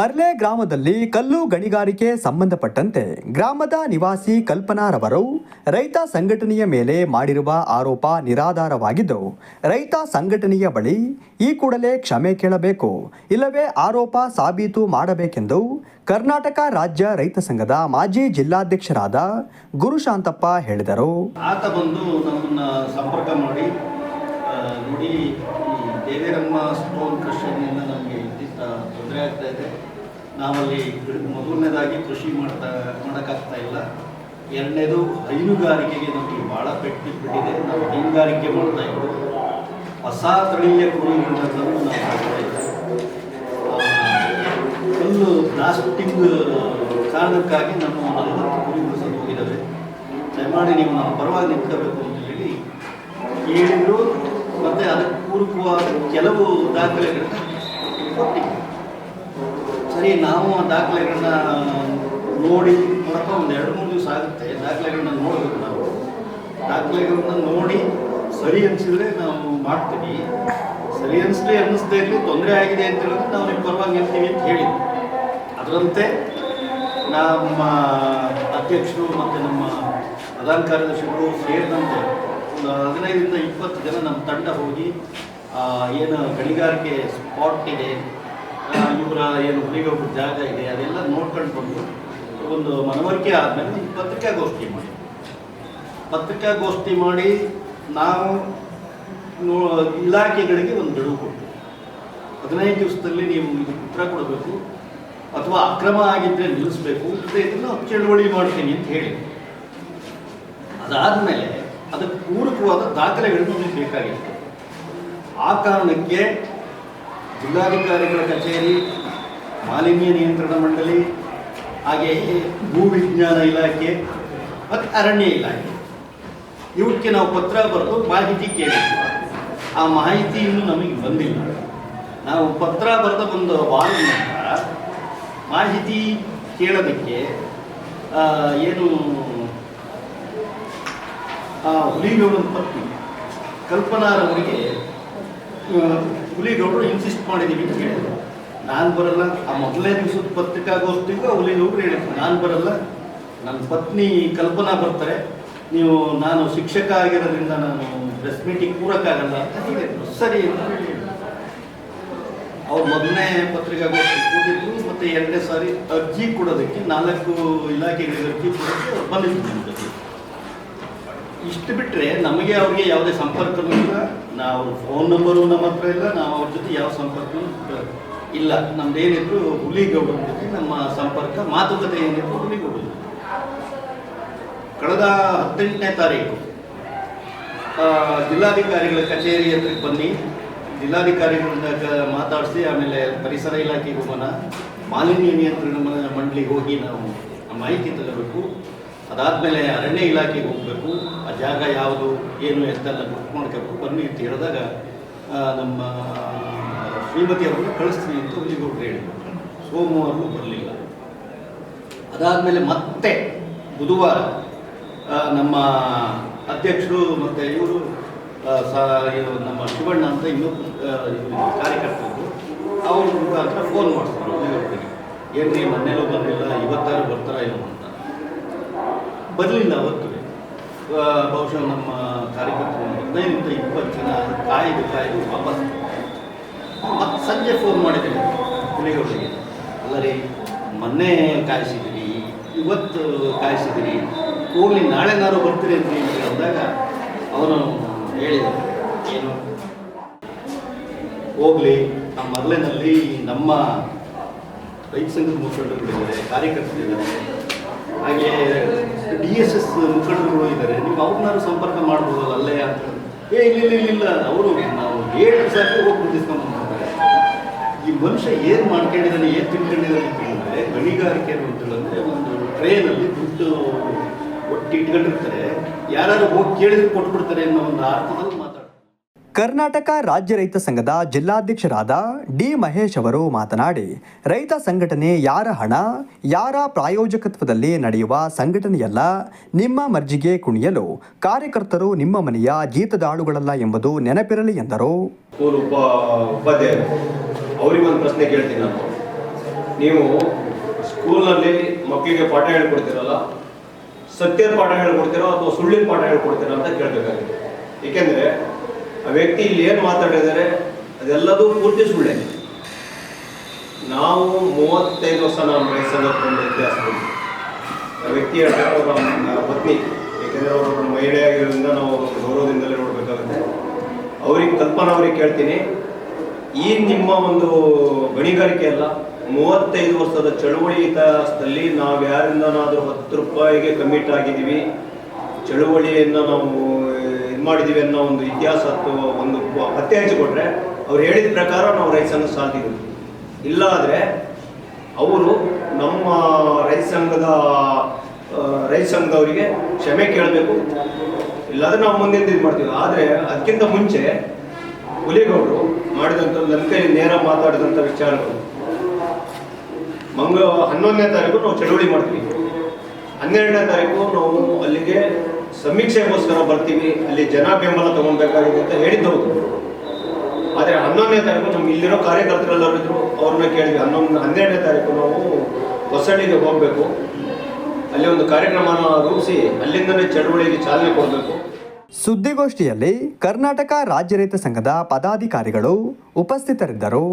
ಮರ್ಲೆ ಗ್ರಾಮದಲ್ಲಿ ಕಲ್ಲು ಗಣಿಗಾರಿಕೆ ಸಂಬಂಧಪಟ್ಟಂತೆ ಗ್ರಾಮದ ನಿವಾಸಿ ಕಲ್ಪನಾರವರು ರೈತ ಸಂಘಟನೆಯ ಮೇಲೆ ಮಾಡಿರುವ ಆರೋಪ ನಿರಾಧಾರವಾಗಿದ್ದು, ರೈತ ಸಂಘಟನೆಯ ಬಳಿ ಈ ಕೂಡಲೇ ಕ್ಷಮೆ ಕೇಳಬೇಕು, ಇಲ್ಲವೇ ಆರೋಪ ಸಾಬೀತು ಮಾಡಬೇಕೆಂದು ಕರ್ನಾಟಕ ರಾಜ್ಯ ರೈತ ಸಂಘದ ಮಾಜಿ ಜಿಲ್ಲಾಧ್ಯಕ್ಷರಾದ ಗುರುಶಾಂತಪ್ಪ ಹೇಳಿದರು. ಆತ ಬಂದು ನಮ್ಮನ್ನ ಸಂಪರ್ಕ ಮಾಡಿ ನೋಡಿ ದೇವೇರಮ್ಮ ಸ್ಟೋನ್ ನಮಗೆ ತೊಂದರೆ ಆಗ್ತಾ ಇದೆ. ನಾವಲ್ಲಿ ಮೊದಲನೇದಾಗಿ ಕೃಷಿ ಮಾಡ್ತಾ, ಮಾಡೋಕ್ಕಾಗ್ತಾ ಇಲ್ಲ. ಎರಡನೇದು ಹೈನುಗಾರಿಕೆಗೆ ನಮಗೆ ಭಾಳ ಪೆಟ್ಟು ಬಿಟ್ಟಿದೆ. ನಾವು ಹೈನುಗಾರಿಕೆ ಮಾಡ್ತಾ ಇದ್ದೀವಿ. ಹೊಸ ತಳಿಯ ಕುರಿಗಳನ್ನ ನಾವು ಮಾಡ್ತಾ ಇದ್ದೀವಿ. ಫುಲ್ಲು ಬ್ಲಾಸ್ಟಿಂಗ್ ಕಾರಣಕ್ಕಾಗಿ ನಮ್ಮ ನಲವತ್ತು ಕುರಿಗಳು ಸಹ ಹೋಗಿದ್ದಾವೆ ದಯಮಾಡಿ ನೀವು ನಾವು ಪರವಾಗಿ ನಿಂತ್ಕೋಬೇಕು ಅಂತ ಹೇಳಿ ಹೇಳಿದ್ರು. ಮತ್ತು ಅದಕ್ಕೆ ಪೂರಕವಾದ ಕೆಲವು ದಾಖಲೆಗಳನ್ನು ಕೊಟ್ಟಿದ್ವಿ. ಸರಿ ನಾವು ಆ ದಾಖಲೆಗಳನ್ನ ನೋಡಿ ನೋಡಪ್ಪ, ಒಂದು ಎರಡು ಮೂರು ದಿವಸ ಆಗುತ್ತೆ. ದಾಖಲೆಗಳನ್ನ ನೋಡಬೇಕು ನಾವು ದಾಖಲೆಗಳನ್ನ ನೋಡಿ ಸರಿ ಅನಿಸಿದ್ರೆ ನಾವು ಮಾಡ್ತೀವಿ. ಸರಿ ಅನಿಸ್ಲಿ ಅನ್ನಿಸ್ದೇ ಇರಲಿ, ತೊಂದರೆ ಆಗಿದೆ ಅಂತ ಹೇಳಿದ್ರೆ ನಾವು ನಿಮ್ಮ ಪರವಾಗಿ ನಿಲ್ತೀವಿ ಅಂತ ಹೇಳಿದ್ವಿ. ಅದರಂತೆ ನಮ್ಮ ಅಧ್ಯಕ್ಷರು ಮತ್ತು ನಮ್ಮ ಪ್ರಧಾನ ಕಾರ್ಯದರ್ಶಿಗಳು ಸೇರಿದಂತೆ ಒಂದು ಹದಿನೈದರಿಂದ ಇಪ್ಪತ್ತು ಜನ ನಮ್ಮ ತಂಡ ಹೋಗಿ ಏನು ಗಣಿಗಾರಿಕೆ ಸ್ಪಾಟ್ ಇದೆ ಇವರ ಏನು ಹುಲಿಗೊಬ್ಬರ ಜಾಗ ಇದೆ, ಅದೆಲ್ಲ ನೋಡ್ಕೊಂಡು ಬಂದು ಒಂದು ಮನವರಿಕೆ ಆದಮೇಲೆ ಒಂದು ಪತ್ರಿಕಾಗೋಷ್ಠಿ ಮಾಡಿ. ಪತ್ರಿಕಾಗೋಷ್ಠಿ ಮಾಡಿ ನಾವು ಇಲಾಖೆಗಳಿಗೆ ಒಂದು ಗಡುವು ಕೊಡ್ತೀವಿ. ಹದಿನೈದು ದಿವಸದಲ್ಲಿ ನೀವು ಇದಕ್ಕೆ ಉತ್ತರ ಕೊಡಬೇಕು, ಅಥವಾ ಅಕ್ರಮ ಆಗಿದ್ದರೆ ನಿಲ್ಲಿಸಬೇಕು ಇಲ್ಲದೆ ಇದನ್ನು ಚಳುವಳಿ ಮಾಡ್ತೀನಿ ಅಂತ ಹೇಳಿ. ಅದಾದಮೇಲೆ ಅದಕ್ಕೆ ಪೂರಕವಾದ ದಾಖಲೆಗಳನ್ನು ಬೇಕಾಗಿತ್ತು ಆ ಕಾರಣಕ್ಕೆ ಜಿಲ್ಲಾಧಿಕಾರಿಗಳ ಕಚೇರಿ, ಮಾಲಿನ್ಯ ನಿಯಂತ್ರಣ ಮಂಡಳಿ, ಹಾಗೆ ಭೂ ವಿಜ್ಞಾನ ಇಲಾಖೆ, ಮತ್ತು ಅರಣ್ಯ ಇಲಾಖೆ. ಇವಕ್ಕೆ ನಾವು ಪತ್ರ ಬರೆದು ಮಾಹಿತಿ ಕೇಳಿದ್ವಿ. ಆ ಮಾಹಿತಿ ಇನ್ನೂ ನಮಗೆ ಬಂದಿಲ್ಲ. ನಾವು ಪತ್ರ ಬರೆದ ಒಂದು ವಾರದ ನಂತರ ಮಾಹಿತಿ ಕೇಳೋದಕ್ಕೆ ಏನು, ಆ ಹುಲಿಗೌಡನ ಪತ್ನಿ ಕಲ್ಪನಾರವರಿಗೆ ಹುಲಿಗೌಡರು ಇನ್ಸಿಸ್ಟ್ ಮಾಡಿದ್ದೀವಿ ಅಂತ ನಾನು ಬರಲ್ಲ, ಆ ಮೊದಲನೇ ದಿವಸದ ಪತ್ರಿಕಾಗೋಷ್ಠಿಗೂ ಆ ಹುಲಿಗೌಡರು ಹೇಳಿದ್ರು. ನಾನು ಬರಲ್ಲ ನನ್ನ ಪತ್ನಿ ಕಲ್ಪನಾ ಬರ್ತಾರೆ. ನೀವು, ನಾನು ಶಿಕ್ಷಕ ಆಗಿರೋದ್ರಿಂದ ನಾನು ಪ್ರೆಸ್ ಮೀಟಿಂಗ್ ಕೂರಕ್ಕಾಗಲ್ಲ ಅಂತ ಸರಿ ಅಂತ ಅವ್ರು ಮೊದಲನೇ ಪತ್ರಿಕಾಗೋಷ್ಠಿ ಕೂತಿದ್ರು, ಮತ್ತು ಎರಡನೇ ಸಾರಿ ಅರ್ಜಿ ಕೊಡೋದಕ್ಕೆ ನಾಲ್ಕು ಇಲಾಖೆಗಳಿಗೆ ಅರ್ಜಿ ಕೊಡೋದಕ್ಕೆ ಇಷ್ಟು ಬಿಟ್ಟರೆ ನಮಗೆ ಅವ್ರಿಗೆ ಯಾವುದೇ ಸಂಪರ್ಕನೂ ಇಲ್ಲ. ನಾವು ಫೋನ್ ನಂಬರು ನಮ್ಮ ಹತ್ರ ಇಲ್ಲ. ನಾವು ಅವ್ರ ಜೊತೆ ಯಾವ ಸಂಪರ್ಕನೂ ಇಲ್ಲ. ನಮ್ದೇನಿದ್ರು ಹುಲಿಗೌಡರ ಜೊತೆ ನಮ್ಮ ಸಂಪರ್ಕ, ಮಾತುಕತೆ ಏನಿದ್ರು ಹುಲಿಗೌಡರ. ಕಳೆದ ಹದಿನೆಂಟನೇ ತಾರೀಕು ಜಿಲ್ಲಾಧಿಕಾರಿಗಳ ಕಚೇರಿ ಹತ್ರಕ್ಕೆ ಬನ್ನಿ. ಜಿಲ್ಲಾಧಿಕಾರಿಗಳಿಂದ ಮಾತಾಡಿಸಿ, ಆಮೇಲೆ ಪರಿಸರ ಇಲಾಖೆಗೂ ಮನ ಮಾಲಿನ್ಯ ನಿಯಂತ್ರಣ ಮಂಡಳಿಗೆ ಹೋಗಿ ನಾವು ಮಾಹಿತಿ ತಗೋಬೇಕು. ಅದಾದಮೇಲೆ ಅರಣ್ಯ ಇಲಾಖೆಗೆ ಹೋಗಬೇಕು. ಆ ಜಾಗ ಯಾವುದು, ಏನು ಎಂತೆಲ್ಲ ನೋಡ್ಕೊಳ್ಬೇಕು ಬನ್ನಿ ಅಂತ ಹೇಳಿದಾಗ ನಮ್ಮ ಶ್ರೀಮತಿ ಅವ್ರನ್ನ ಕಳಿಸ್ತೀನಿ ಅಂತ ಹುಲಿಗೌಡರು ಹೇಳಿದರು. ಸೋಮವಾರವೂ ಬರಲಿಲ್ಲ. ಅದಾದಮೇಲೆ ಮತ್ತೆ ಬುಧವಾರ ನಮ್ಮ ಅಧ್ಯಕ್ಷರು ಮತ್ತು ಇವರು ನಮ್ಮ ಶಿವಣ್ಣ ಅಂತ ಇನ್ನೂ ಕಾರ್ಯಕರ್ತರು. ಅವರು ಹತ್ರ ಫೋನ್ ಮಾಡ್ತಾರೆ ಹುಲಿಗೌಡರಿಗೆ. ಏನು ನೀವು ಮೊನ್ನೆಲೂ ಬಂದಿಲ್ಲ, ಇವತ್ತಾರು ಬರ್ತಾರ ಏನು ಬರಲಿಲ್ಲ ಅವತ್ತು ಬಹುಶಃ ನಮ್ಮ ಕಾರ್ಯಕರ್ತರು ಹದಿನೈದರಿಂದ ಇಪ್ಪತ್ತು ಜನ ಕಾಯ್ದು ಕಾಯ್ದು ವಾಪಸ್ ಮತ್ತು ಸಂಜೆ ಫೋನ್ ಮಾಡಿದ್ದೇನೆ ಹುಲಿಗೌಡರಿಗೆ ಅಲ್ಲ ರೀ ಮೊನ್ನೆ ಕಾಯಿಸಿದಿರಿ, ಇವತ್ತು ಕಾಯಿಸಿದಿರಿ ಹೋಗ್ಲಿ ನಾಳೆನಾರು ಬರ್ತೀರಿ ಅಂತ ಅಂದಾಗ ಅವನು ಹೇಳಿದ, ಏನು? ಹೋಗ್ಲಿ ನಮ್ಮ ಮರಳಿನಲ್ಲಿ ನಮ್ಮ ರೈತ ಸಂಘದ ಮುಖಂಡರುಗಳಿದ್ದಾರೆ ಕಾರ್ಯಕರ್ತರಿದ್ದಾರೆ ಹಾಗೆ ಡಿ ಎಸ್ ಎಸ್ ಮುಖಂಡರುಗಳು ಇದ್ದಾರೆ. ನೀವು ಅವ್ರನ್ನಾರು ಸಂಪರ್ಕ ಮಾಡ್ಬೋದಲ್ಲ, ಅಲ್ಲೇ ಅಂತ. ಏ, ಇಲ್ಲ ಇಲ್ಲ ಇಲ್ಲ ಅವರು ನಾವು ಏಳು ಸಾಕು ಹೋಗಿ ಮಾಡ್ತಾರೆ. ಈ ಮನುಷ್ಯ ಏನು ಮಾಡ್ಕೊಂಡಿದ್ದಾನೆ, ಏನು ತಿಳ್ಕೊಂಡಿದ್ದಾನೆ ಹೇಳಿದ್ರೆ, ಗಣಿಗಾರಿಕೆ ಅಂತ ಹೇಳಿದ್ರೆ ಒಂದು ಟ್ರೈನಲ್ಲಿ ದುಡ್ಡು ಒಟ್ಟು ಇಟ್ಕೊಂಡಿರ್ತಾರೆ ಹೋಗಿ ಕೇಳಿದ್ರೆ ಕೊಟ್ಬಿಡ್ತಾರೆ ಅನ್ನೋ ಒಂದು ಅರ್ಥದಲ್ಲಿ ಕರ್ನಾಟಕ ರಾಜ್ಯ ರೈತ ಸಂಘದ ಜಿಲ್ಲಾಧ್ಯಕ್ಷರಾದ ಡಿ ಮಹೇಶ್ ಅವರು ಮಾತನಾಡಿ, ರೈತ ಸಂಘಟನೆ ಯಾರ ಹಣ, ಯಾರ ಪ್ರಾಯೋಜಕತ್ವದಲ್ಲಿ ನಡೆಯುವ ಸಂಘಟನೆಯಲ್ಲ, ನಿಮ್ಮ ಮರ್ಜಿಗೆ ಕುಣಿಯಲು ಕಾರ್ಯಕರ್ತರು ನಿಮ್ಮ ಮನೆಯ ಜೀತದಾಳುಗಳಲ್ಲ ಎಂಬುದು ನೆನಪಿರಲಿ ಎಂದರು. ಪ್ರಶ್ನೆ ಕೇಳ್ತೀನಿ ನಾನು. ನೀವು ಸ್ಕೂಲ್ನಲ್ಲಿ ಮಕ್ಕಳಿಗೆ ಪಾಠ ಹೇಳ್ಕೊಡ್ತೀರಲ್ಲ, ಸತ್ಯದ ಪಾಠ ಹೇಳ್ಕೊಡ್ತೀರೋ ಅಥವಾ ಸುಳ್ಳಿನ ಪಾಠ ಹೇಳ್ಕೊಡ್ತೀರಾ ಅಂತ ಕೇಳಬೇಕಾಗಿದೆ. ಏಕೆಂದರೆ ಆ ವ್ಯಕ್ತಿ ಇಲ್ಲಿ ಏನು ಮಾತಾಡಿದ್ದಾರೆ ಅದೆಲ್ಲದೂ ಪೂರ್ತಿ ಸುಳ್ಳೆ. ನಾವು ಮೂವತ್ತೈದು ವರ್ಷ ನಮ್ಮ ವಯಸ್ಸನ್ನು ಇತಿಹಾಸ ಬಂದಿದ್ದೀವಿ. ಆ ವ್ಯಕ್ತಿಯ ಪತ್ನಿ, ಏಕೆಂದರೆ ಅವರು ಮಹಿಳೆ ಆಗಿರೋದ್ರಿಂದ ನಾವು ಗೌರವದಿಂದಲೇ ನೋಡಬೇಕಾಗುತ್ತೆ. ಅವ್ರಿಗೆ ಕಲ್ಪನಾ ಅವ್ರಿಗೆ ಕೇಳ್ತೀನಿ. ಈ ನಿಮ್ಮ ಒಂದು ಗಣಿಗಾರಿಕೆ ಅಲ್ಲ, ಮೂವತ್ತೈದು ವರ್ಷದ ಚಳುವಳಿ ನಾವು ಯಾರಿಂದನಾದರೂ ಹತ್ತು ರೂಪಾಯಿಗೆ ಕಮಿಟ್ ಆಗಿದ್ದೀವಿ. ಚಳುವಳಿಯನ್ನು ನಾವು ಇದು ಮಾಡಿದ್ದೀವಿ ಅನ್ನೋ ಒಂದು ಇತಿಹಾಸ ಅಥವಾ ಒಂದು ಪತ್ತೆ ಹಚ್ಚಿಕೊಟ್ರೆ ಅವ್ರು ಹೇಳಿದ ಪ್ರಕಾರ ನಾವು ರೈತ ಸಂಘ ಸಾಧಿದ್ದೀವಿ ಇಲ್ಲ ಆದರೆ ಅವರು ನಮ್ಮ ರೈತ ಸಂಘದ ರೈತ ಸಂಘದವರಿಗೆ ಕ್ಷಮೆ ಕೇಳಬೇಕು. ಇಲ್ಲಾಂದ್ರೆ ನಾವು ಮುಂದಿನ ಇದು ಮಾಡ್ತೀವಿ. ಆದರೆ ಅದಕ್ಕಿಂತ ಮುಂಚೆ ಹುಲಿಗೌಡರು ಮಾಡಿದಂಥ ನನ್ನ ನೇರ ಮಾತಾಡಿದಂಥ ವಿಚಾರಗಳು. ಮಂಗ ಹನ್ನೊಂದನೇ ತಾರೀಕು ನಾವು ಚಳುವಳಿ ಮಾಡ್ತೀವಿ. ಹನ್ನೆರಡನೇ ತಾರೀಕು ನಾವು ಅಲ್ಲಿಗೆ ಸಮೀಕ್ಷೆಗೋಸ್ಕರ ಬರ್ತೀವಿ, ಅಲ್ಲಿ ಜನ ಬೆಂಬಲ ತಗೊಳ್ಬೇಕಾಗಿದೆ ಅಂತ ಹೇಳಿದ್ದು ಆದರೆ ಹನ್ನೊಂದನೇ ತಾರೀಕು ನಮ್ಮ ಇಲ್ಲಿರೋ ಕಾರ್ಯಕರ್ತರೆಲ್ಲರೂ ಇದ್ರು ಅವ್ರನ್ನ ಕೇಳಿದ್ವಿ. ಹನ್ನೊಂದು, ಹನ್ನೆರಡನೇ ತಾರೀಕು ನಾವು ಹೊಸಳ್ಳಿಗೆ ಹೋಗಬೇಕು. ಅಲ್ಲಿ ಒಂದು ಕಾರ್ಯಕ್ರಮನ ರೂಪಿಸಿ ಅಲ್ಲಿಂದಲೇ ಚಳುವಳಿಗೆ ಚಾಲನೆ ಕೊಡಬೇಕು. ಸುದ್ದಿಗೋಷ್ಠಿಯಲ್ಲಿ ಕರ್ನಾಟಕ ರಾಜ್ಯ ರೈತ ಸಂಘದ ಪದಾಧಿಕಾರಿಗಳು ಉಪಸ್ಥಿತರಿದ್ದರು.